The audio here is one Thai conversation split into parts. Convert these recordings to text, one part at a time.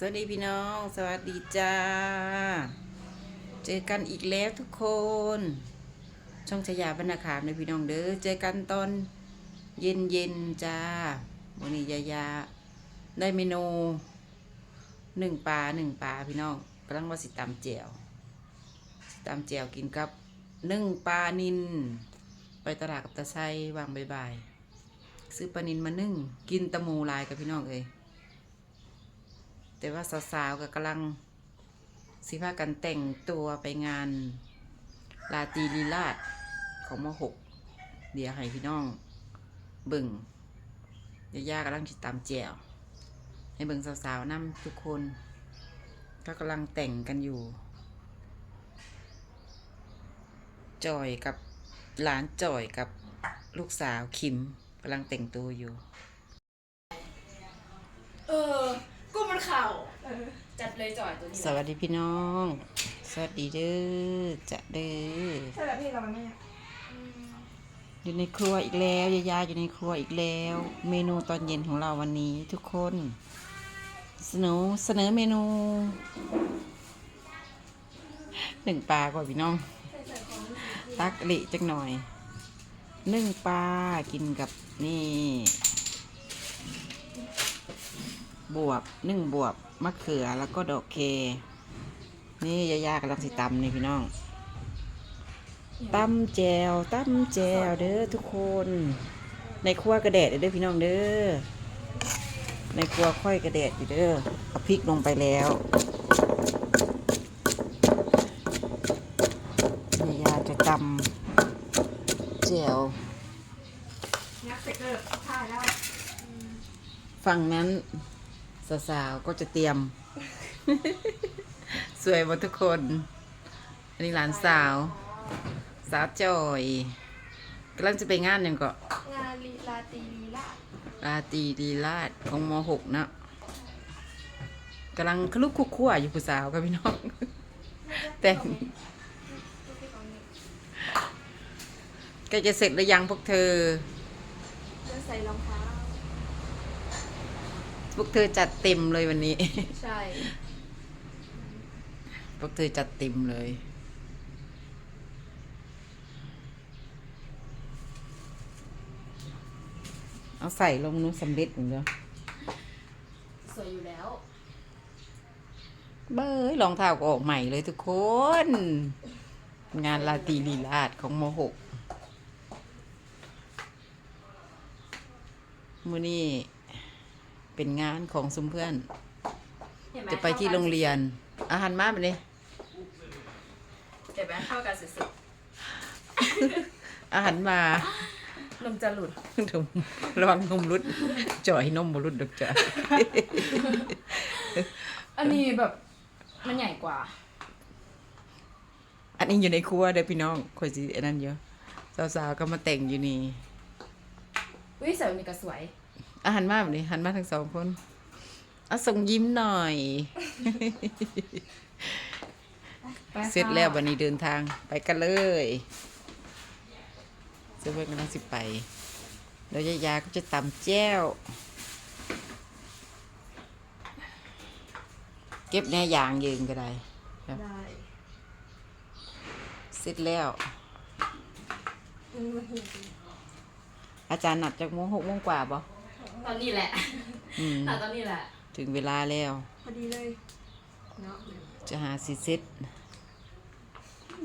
สวัสดีพี่น้อง สวัสดีจ้า เจอกันอีกแล้วทุกคน ช่องชายาบรรณาขามในพี่น้องเด้อ เจอกันตอนเย็นเย็นจ้าวันนี้ยายาได้เมนูหนึ่งปลาหนึ่งปลาพี่น้องกำลังว่าสิตำแจ่วสิตำแจ่วกินกับหนึ่งปลานิน ไปตลาดกับตาไซวางบายๆซื้อปลานินมานึ่งกินตะมูลายกับพี่น้องเอ้ย แต่ว่าสาวๆก็กำลังสิพากันแต่งตัวไปงานลาตีลีลาดของมหกเดี๋ยวให้พี่น้อง เบิ่งย่าๆกำลังติดตามแจวให้เบิ่งสาวๆนำทุกคน ก็กำลังแต่งกันอยู่ จอยกับหลานจอยกับลูกสาวคิมกำลังแต่งตัวอยู่ เออกุ้ง มันเข่าจัดเลยจ่อยตัวนี้สวัสดีพี่น้อง สวัสดีเด้อจะเด้อใช่แบบพี่เราไหมแม่อยู่ในครัวอีกแล้วยายาอยู่ในครัวอีกแล้ว เมนูตอนเย็นของเราวันนี้ทุกคน เสนอเสนอเมนูหนึ่งปลาก่อนพี่น้อง ตักเละจักหน่อยหนึ่งปลากินกับนี่ บวบหนึ่งบวบมะเขือแล้วก็ดอกเค นี่ยายากำลังสิตำนี่พี่น้องตำแจวตำแจวเด้อทุกคน ในครัวกระแดดเด้อพี่น้องเด้อในครัวค่อยกระแดดอยู่เด้อเอาพริกลงไปแล้วยายาจะตำแจวนักเสร็จเกิดถ่ายแล้วฝั่งนั้น สาวๆก็จะเตรียม สวยหมดทุกคน อันนี้หลานสาว สาวจอยกำลังจะไปงานยังก็งานลีลาตีลีลาราตรีดีลาดของมหกนะกำลังคลุกคลุกคั่วอยู่ผู้สาวกับพี่น้อง แต่งใกล้จะเสร็จหรือยังพวกเธอ จะใส่รองเท้า พวกเธอจัดเต็มเลยวันนี้ ใช่ พวกเธอจัดเต็มเลย เอาใส่ลงนู้นสำเร็จอย่างเดียวสวยอยู่แล้ว เบ้ยรองเท้าก็ออกใหม่เลยทุกคน งานลาตรีลีลาดของมหกมื้อนี้ เป็นงานของซุมเพื่อน เห็นไหมจะไปที่โรงเรียน อาหารมาแบบนี้เห็นไหมเข้ากันสุดอาหารมาๆนมจะหลุดนมระวังนมรุดจ่อยนมบรุดดอกจ้ะอันนี้แบบมันใหญ่กว่า อันนี้อยู่ในครัวเด้อพี่น้องคอยสิอันนั้นเยอะสาวๆก็มาแต่งอยู่นี่วิใส่มีกระสวย อาหารมาแบบนี้หันมาทั้งสองคนเอาส่งยิ้มหน่อยเสร็จแล้ววันนี้เดินทางไปกันเลยเสื้อเพื่อนกำลังสิไป แล้วยายาก็จะตำแจ้ว เก็บแน่ยางยืนก็ได้ครับได้เสร็จแล้ว อืมมันเห็นอาจารย์นัดจากโมงหกโมงกว่าบ่ ตอนนี้แหละอืมอะตอนนี้แหละ ถึงเวลาแล้ว พอดีเลย เนาะจะหาสิเซ็ต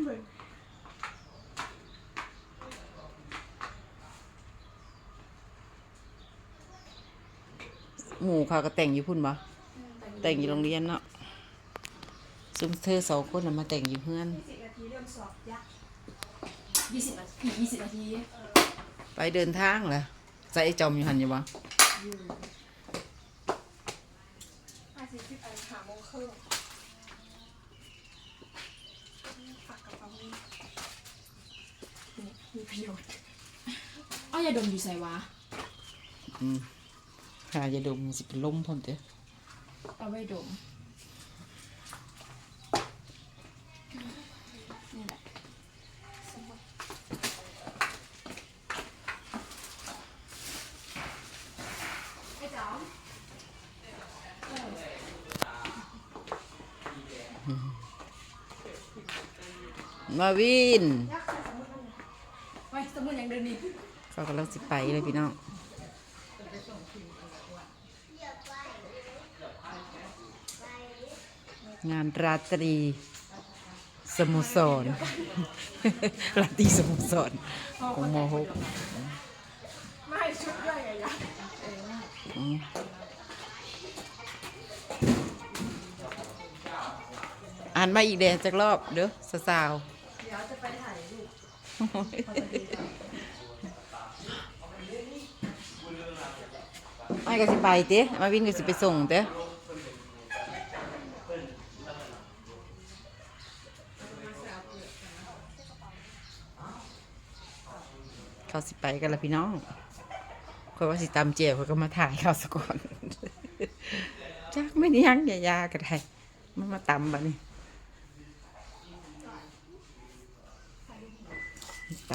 เบิ่งหมู่เขาก็แต่งอยู่พุ่นบ่แต่งอยู่โรงเรียนเนาะซุมเธอสองคนน่ะมาแต่งอยู่เพื่อน สิบนาทีเริ่มสอบยักษ์ยี่สิบนาทียี่สิบนาทีไปเดินทางเหรอ ใส่ไอ้จอมอยู่หันอยู่บ่ห้าสิบสิบอันหาโมงครึ่งผักกะเพรานี่มีประโยชน์อ้าวอย่าดมอยู่ใส่วะอืมหาอย่าดมสิเป็นลมพร้อมเด้อเอาไว้ดมนี่แหละ ไอ้จ๋อม มาวินไม่สมุนอย่างเดินนี่เขากำลังสิไปเลยพี่น้องงานราตรีสโมุสรราตรีสโมุสรของมหกไม่ให้ชุดด้วยไงยะอืมอ่านมาอีกเดนจากรอบเด้อสาวๆเดี๋ยวจะไปถ่ายรูปไม่ก็สิไปเต้มาวินก็สิไปส่งเต้เขาสิไปกันละพี่น้องคอยว่าสิตามเจียวเขาก็มาถ่ายเขาสะก่อนจักไม่ได้ยังยายาก็ได้มามาตำบะนี่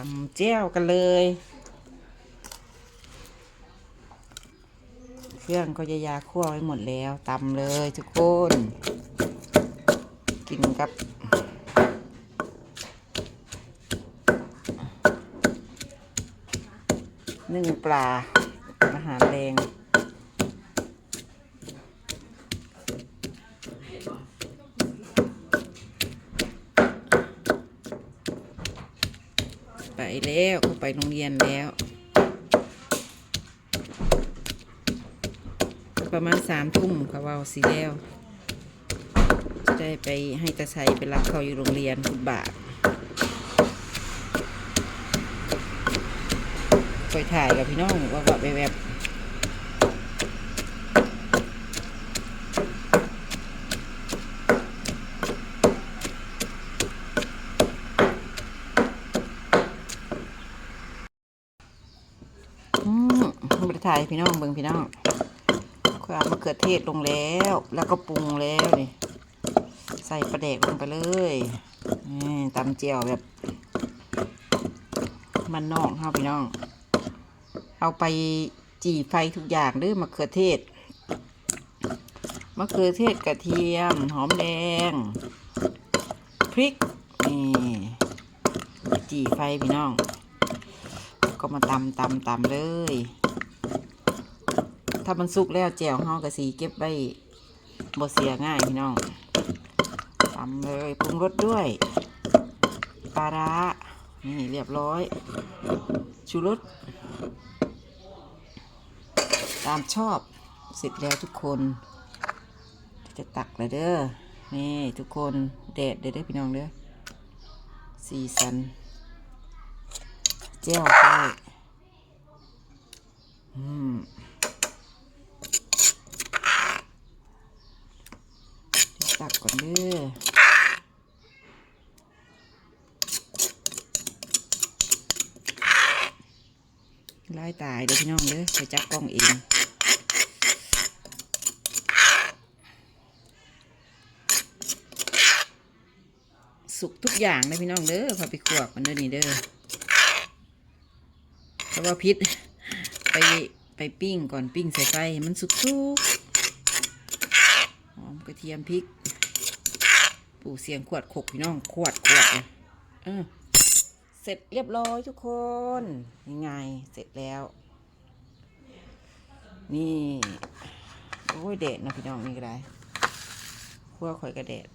ตำเจียวกันเลย เครื่องก็จะยาคั่วไว้หมดแล้วตำเลยทุกคน กินกับนึ่งปลาอาหารแรง ไปแล้วเขาไปโรงเรียนแล้ว ประมาณสามทุ่มเขาว่าสีแล้วจะได้ไปให้ตาชัยไปรับเขาอยู่โรงเรียนคุณบาทคอยถ่ายกับพี่น้องว่าแบบแบบอืมไป ถ่ายพี่น้องเบิ่งพี่น้องค่อยเอามะเขือเทศลงแล้ว แล้วก็ปรุงแล้วนี่ใส่ปลาแดกลงไปเลยนี่ตำเจียวแบบ มันนอกเฮาพี่น้อง เอาไปจี่ไฟทุกอย่างเด้อมะเขือเทศมะเขือเทศกระเทียม หอมแดง พริกนี่จี่ไฟพี่น้อง ก็มาตำตำตำเลย ถ้ามันสุกแล้วแจ่วห่อกระสีเก็บไว้บ่เสียง่ายพี่น้องตำเลยปรุงรสด้วยปลาร้านี่เรียบร้อย ชูรสตามชอบเสร็จแล้วทุกคน จะตักเลยเด้อนี่ทุกคนแดดเด้อเด้พี่น้องเด้อสีสันแจ่วไปอืม ตั ก่อนเด้อไล่ตายเด้อพี่น้องเด้อไปจับกล้องเองสุกทุกอย่างเลยพี่น้องเด้อพาไปขวบมันเด้อนี่เด้อเพราะว่าพิษไปไปปิ้งก่อนปิ้งใส่ไฟให้มันสุกๆหอมกระเทียมพริก ปู่เสียงขวดขกพี่น้องขวดขวดอะเออเสร็จเรียบร้อยทุกคนยังไงเสร็จแล้ว นี่โอ้ยเด็ดนะพี่น้องนี่ก็ได้ขั้วข่อยกระเด็ด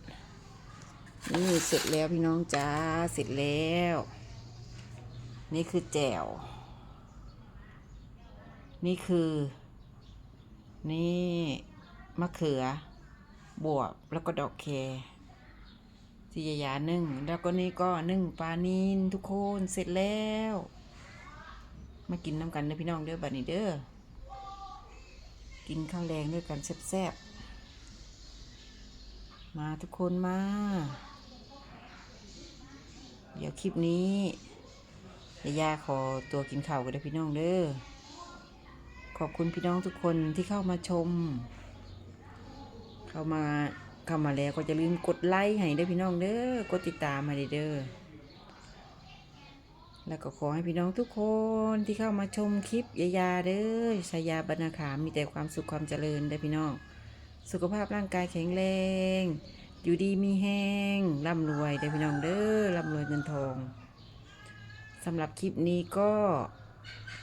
นี่เสร็จแล้วพี่น้องจ้าเสร็จแล้ว นี่คือแจ่วนี่คือ นี่มะเขือบวบแล้วก็ดอกแคร ที่ยายานึ่ง แล้วก็นี่ก็นึ่งปลานินทุกคนเสร็จแล้ว มากินน้ำกันเด้อพี่น้องเด้อบัดนี้เด้อกินข้าวแรงด้วยกันแซ่บๆมาทุกคนมา เดี๋ยวคลิปนี้ยายาขอตัวกินข้าวกันเด้อพี่น้องเด้อขอบคุณพี่น้องทุกคนที่เข้ามาชม เข้ามา เข้ามาแล้วก็จะลืมกดไลค์ให้เด้พี่น้องเด้อกดติดตามให้เด้อแล้วก็ขอให้พี่น้องทุกคนที่เข้ามาชมคลิปยายาเด้อชายาบรรณาขามมีแต่ความสุขความเจริญได้พี่น้อง สุขภาพร่างกายแข็งแรง อยู่ดีมีแห้งร่ำรวยได้พี่น้องเด้อร่ำรวยเงินทองสำหรับคลิปนี้ก็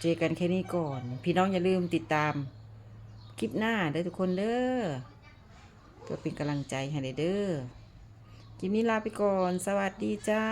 เจอกันแค่นี้ก่อน พี่น้องอย่าลืมติดตามคลิปหน้าได้ทุกคนเด้อ ก็เป็นกำลังใจให้เด้อคลิปนี้ลาไปก่อน สวัสดีจ้า